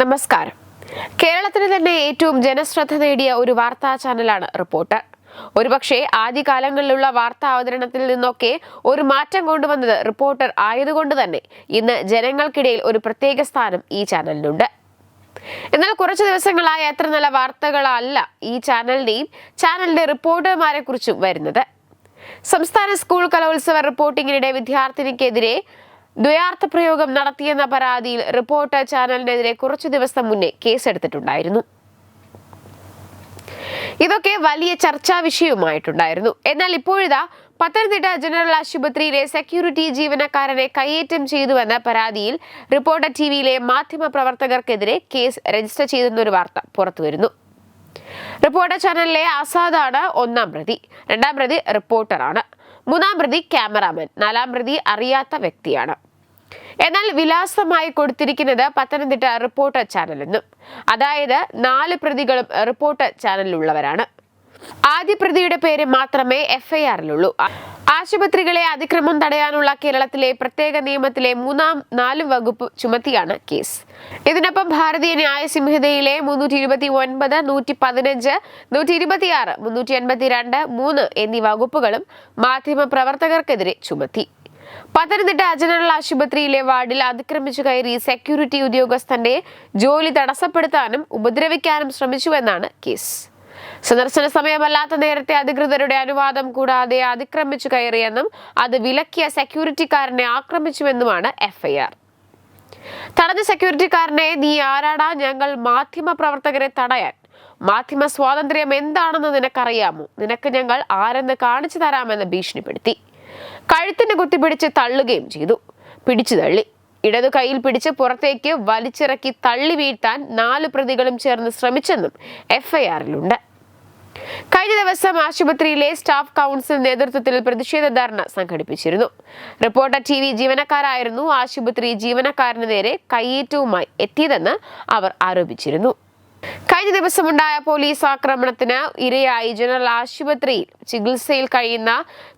നമസ്കാരം. കേരളത്തിന് തന്നെ ഏറ്റവും ജനശ്രദ്ധ നേടിയ ഒരു വാർത്താ ചാനലാണ് റിപ്പോർട്ടർ ഒരുപക്ഷെ ആദ്യകാലങ്ങളിലുള്ള വാർത്താ അവതരണത്തിൽ നിന്നൊക്കെ ഒരു മാറ്റം കൊണ്ടുവന്നത് റിപ്പോർട്ടർ ആയതുകൊണ്ട് തന്നെ ഇന്ന് ജനങ്ങൾക്കിടയിൽ ഒരു പ്രത്യേക സ്ഥാനം ഈ ചാനലിനുണ്ട്. എന്നാൽ കുറച്ച് ദിവസങ്ങളായി അത്ര നല്ല വാർത്തകളല്ല ഈ ചാനലിന്റെയും ചാനലിന്റെ റിപ്പോർട്ടർമാരെ കുറിച്ചും വരുന്നത്. സംസ്ഥാന സ്കൂൾ കലോത്സവ റിപ്പോർട്ടിങ്ങിനിടെ വിദ്യാർത്ഥിനിക്കെതിരെ ദ്വയാർത്ഥ പ്രയോഗം നടത്തിയെന്ന പരാതിയിൽ റിപ്പോർട്ടർ ചാനലിനെതിരെ കുറച്ചു ദിവസം മുന്നേ കേസെടുത്തിട്ടുണ്ടായിരുന്നു. ഇതൊക്കെ വലിയ ചർച്ചാ വിഷയവുമായിട്ടുണ്ടായിരുന്നു. എന്നാൽ ഇപ്പോഴിതാ പത്തനംതിട്ട ജനറൽ ആശുപത്രിയിലെ സെക്യൂരിറ്റി ജീവനക്കാരനെ കയ്യേറ്റം ചെയ്തുവെന്ന പരാതിയിൽ റിപ്പോർട്ടർ ടി വിയിലെ മാധ്യമ പ്രവർത്തകർക്കെതിരെ കേസ് രജിസ്റ്റർ ചെയ്തെന്നൊരു വാർത്ത പുറത്തുവരുന്നു. റിപ്പോർട്ടർ ചാനലിലെ ആസാദാണ് ഒന്നാം പ്രതി. രണ്ടാം പ്രതി റിപ്പോർട്ടറാണ്. മൂന്നാം പ്രതി ക്യാമറാമാൻ നാലാം പ്രതി അറിയാത്ത വ്യക്തിയാണ്. എന്നാൽ വിലാസമായി കൊടുത്തിരിക്കുന്നത് പത്തനംതിട്ട റിപ്പോർട്ടർ ചാനലെന്നും അതായത് നാല് പ്രതികളും റിപ്പോർട്ടർ ചാനലിലുള്ളവരാണ്. ആദ്യ പ്രതിയുടെ പേര് മാത്രമേ എഫ്ഐആറിലുള്ളൂ. ആശുപത്രികളെ അതിക്രമം തടയാനുള്ള കേരളത്തിലെ പ്രത്യേക നിയമത്തിലെ മൂന്നാം നാലും വകുപ്പ് ചുമത്തിയാണ് കേസ്. ഇതിനൊപ്പം ഭാരതീയ ന്യായ സംഹിതയിലെ മുന്നൂറ്റി ഇരുപത്തി ഒൻപത് നൂറ്റി പതിനഞ്ച് നൂറ്റി ഇരുപത്തിയാറ് മുന്നൂറ്റി എൺപത്തി രണ്ട് മൂന്ന് എന്നീ വകുപ്പുകളും മാധ്യമ പ്രവർത്തകർക്കെതിരെ ചുമത്തി. പത്തനംതിട്ട ജനറൽ ആശുപത്രിയിലെ വാർഡിൽ അതിക്രമിച്ചു കയറി സെക്യൂരിറ്റി ഉദ്യോഗസ്ഥന്റെ ജോലി തടസ്സപ്പെടുത്താനും ഉപദ്രവിക്കാനും ശ്രമിച്ചുവെന്നാണ് കേസ്. സന്ദർശന സമയമല്ലാത്ത നേരത്തെ അധികൃതരുടെ അനുവാദം കൂടാതെ അതിക്രമിച്ചു കയറിയെന്നും അത് വിലക്കിയ സെക്യൂരിറ്റിക്കാരനെ ആക്രമിച്ചുവെന്നുമാണ് എഫ്ഐആർ. തടഞ്ഞ സെക്യൂരിറ്റിക്കാരനെ നീ ആരാടാ? ഞങ്ങൾ മാധ്യമ പ്രവർത്തകരെ തടയാൻ. മാധ്യമ സ്വാതന്ത്ര്യം എന്താണെന്ന് നിനക്കറിയാമോ? നിനക്ക് ഞങ്ങൾ ആരെന്ന് കാണിച്ചു തരാമെന്ന് ഭീഷണിപ്പെടുത്തി. കഴുത്തിന് കുത്തിപ്പിടിച്ച് തള്ളുകയും ചെയ്തു. പിടിച്ചു തള്ളി. ഇടതു കൈയിൽ പിടിച്ച് പുറത്തേക്ക് വലിച്ചിറക്കി തള്ളി വീഴ്ത്താൻ നാല് പ്രതികളും ചേർന്ന് ശ്രമിച്ചെന്നും എഫ്ഐആറിലുണ്ട്. കഴിഞ്ഞ ദിവസം ആശുപത്രിയിലെ സ്റ്റാഫ് കൗൺസിൽ നേതൃത്വത്തിൽ പ്രതിഷേധ ധർണ സംഘടിപ്പിച്ചിരുന്നു. റിപ്പോർട്ടർ ടി വി ജീവനക്കാരായിരുന്നു ആശുപത്രി ജീവനക്കാരന് നേരെ കയ്യേറ്റവുമായി എത്തിയതെന്ന് അവർ ആരോപിച്ചിരുന്നു. കഴിഞ്ഞ ദിവസമുണ്ടായ പോലീസ് ആക്രമണത്തിന് ഇരയായി ജനറൽ ആശുപത്രിയിൽ ചികിത്സയിൽ കഴിയുന്ന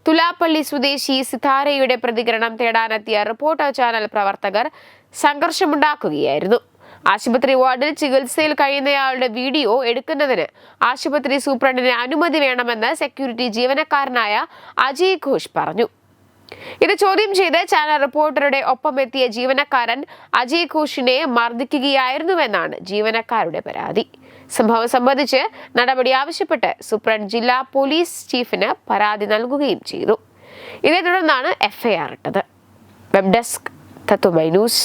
തുലാപ്പള്ളി സ്വദേശി സിതാരയുടെ പ്രതികരണം തേടാനെത്തിയ റിപ്പോർട്ടർ ചാനൽ പ്രവർത്തകർ സംഘർഷമുണ്ടാക്കുകയായിരുന്നു. ആശുപത്രി വാർഡിൽ ചികിത്സയിൽ കഴിയുന്നയാളുടെ വീഡിയോ എടുക്കുന്നതിന് ആശുപത്രി സൂപ്രണ്ടിന് അനുമതി വേണമെന്ന് സെക്യൂരിറ്റി ജീവനക്കാരനായ അജയ് ഘോഷ് പറഞ്ഞു. ഇത് ചോദ്യം ചെയ്ത് ചാനൽ റിപ്പോർട്ടറുടെ ഒപ്പം എത്തിയ ജീവനക്കാരൻ അജയ് ഘോഷിനെ മർദ്ദിക്കുകയായിരുന്നുവെന്നാണ് ജീവനക്കാരുടെ പരാതി. സംഭവം സംബന്ധിച്ച് നടപടി ആവശ്യപ്പെട്ട് സൂപ്രണ്ട് ജില്ലാ പോലീസ് ചീഫിന് പരാതി നൽകുകയും ചെയ്തു. ഇതേ തുടർന്നാണ് എഫ്ഐആർ ഇട്ടത്. Web desk Tatvamayi news.